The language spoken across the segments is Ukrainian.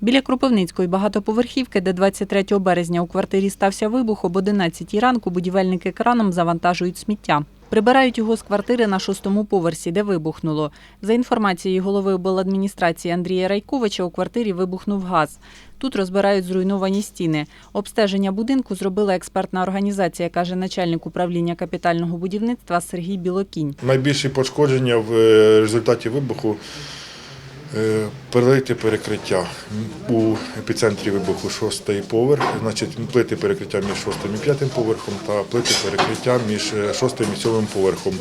Біля Кропивницької багатоповерхівки, де 23 березня у квартирі стався вибух, об 11 ранку будівельники краном завантажують сміття. Прибирають його з квартири на шостому поверсі, де вибухнуло. За інформацією голови обладміністрації Андрія Райковича, у квартирі вибухнув газ. Тут розбирають зруйновані стіни. Обстеження будинку зробила експертна організація, каже начальник управління капітального будівництва Сергій Білокінь. Найбільші пошкодження в е, результаті вибуху перелити перекриття у епіцентрі вибуху шостий поверх, значить плити перекриття між шостим і п'ятим поверхом та плити перекриття між е, шостим і сьомим поверхом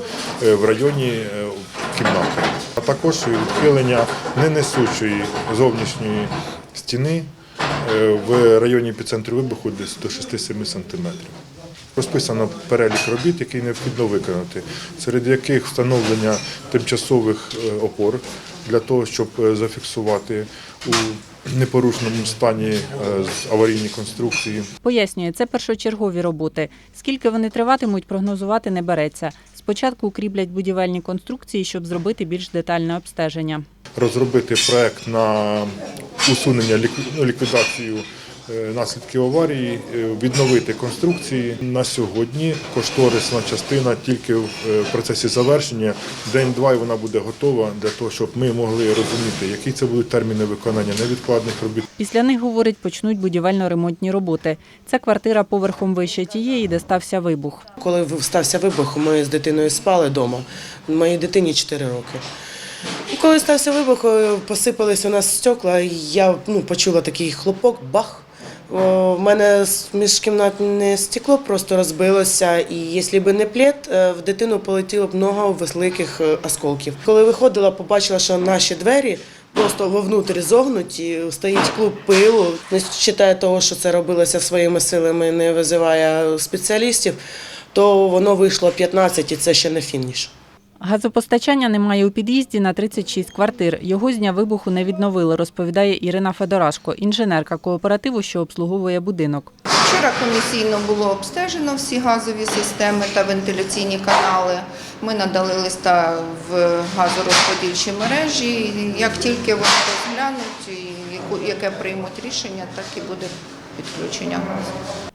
е, в районі е, кімнати. А також відхилення ненесучої зовнішньої стіни е, в районі епіцентру вибуху десь до 6-7 сантиметрів. Розписано перелік робіт, які необхідно виконати, серед яких встановлення тимчасових е, опор для того, щоб е, зафіксувати у непорушному стані е, з аварійні конструкції. Пояснює, це першочергові роботи. Скільки вони триватимуть, прогнозувати не береться. Спочатку укріплять будівельні конструкції, щоб зробити більш детальне обстеження. Розробити проект на усунення лікві- ліквідацію наслідків аварії, е, відновити конструкції. На сьогодні кошторисна частина тільки в е, процесі завершення. День-два і вона буде готова для того, щоб ми могли розуміти, які це будуть терміни виконання невідкладних робіт. Після них, говорить, почнуть будівельно-ремонтні роботи. Це квартира поверхом вище тієї, де стався вибух. Коли стався вибух, ми з дитиною спали вдома. Моїй дитині 4 роки. Коли стався вибух, е, посипались у нас стекла, і я ну, почула такий хлопок, бах. В мене міжкімнатне стекло просто розбилося, і якщо б не плед, е, в дитину полетіло б много великих е, осколків. Коли виходила, побачила, що наші двері просто вовнутрі зогнуті, стоїть клуб пилу. Не вважає того, що це робилося своїми силами, не визиває спеціалістів, то воно вийшло 15 і це ще не фініш. Газопостачання немає у під'їзді на 36 квартир. Його з дня вибуху не відновили, розповідає Ірина Федорашко, інженерка кооперативу, що обслуговує будинок. Вчора комісійно було обстежено всі газові системи та вентиляційні канали. Ми надали листа в газорозподільчі мережі. Як тільки вони розглянуть, яке приймуть рішення, так і буде підключення.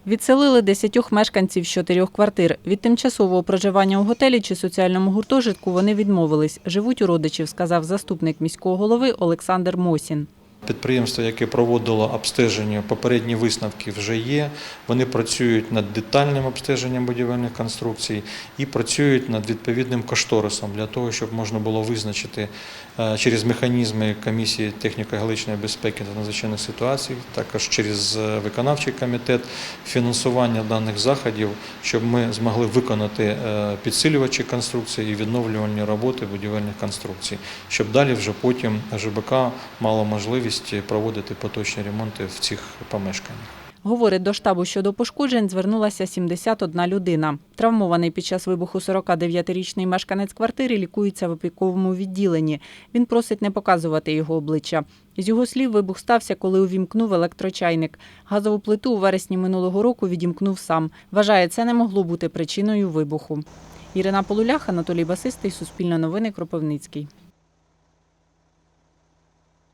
Відселили десятьох мешканців з чотирьох квартир. Від тимчасового проживання у готелі чи соціальному гуртожитку вони відмовились. Живуть у родичів, сказав заступник міського голови Олександр Мосін. Підприємство, яке проводило обстеження, попередні висновки вже є. Вони працюють над детальним обстеженням будівельних конструкцій і працюють над відповідним кошторисом для того, щоб можна було визначити е, через механізми комісії техніко-галичної безпеки та надзвичайних ситуацій, також через е, виконавчий комітет фінансування даних заходів, щоб ми змогли виконати е, підсилювачі конструкції і відновлювальні роботи будівельних конструкцій, щоб далі вже потім ЖБК мало можливість проводити поточні ремонти в цих помешканнях. Говорить, до штабу щодо пошкоджень звернулася 71 людина. Травмований під час вибуху 49-річний мешканець квартири лікується в опіковому відділенні. Він просить не показувати його обличчя. З його слів, вибух стався, коли увімкнув електрочайник. Газову плиту у вересні минулого року відімкнув сам. Вважає, це не могло бути причиною вибуху. Ірина Полулях, Анатолій Басистий, Суспільне новини, Кропивницький.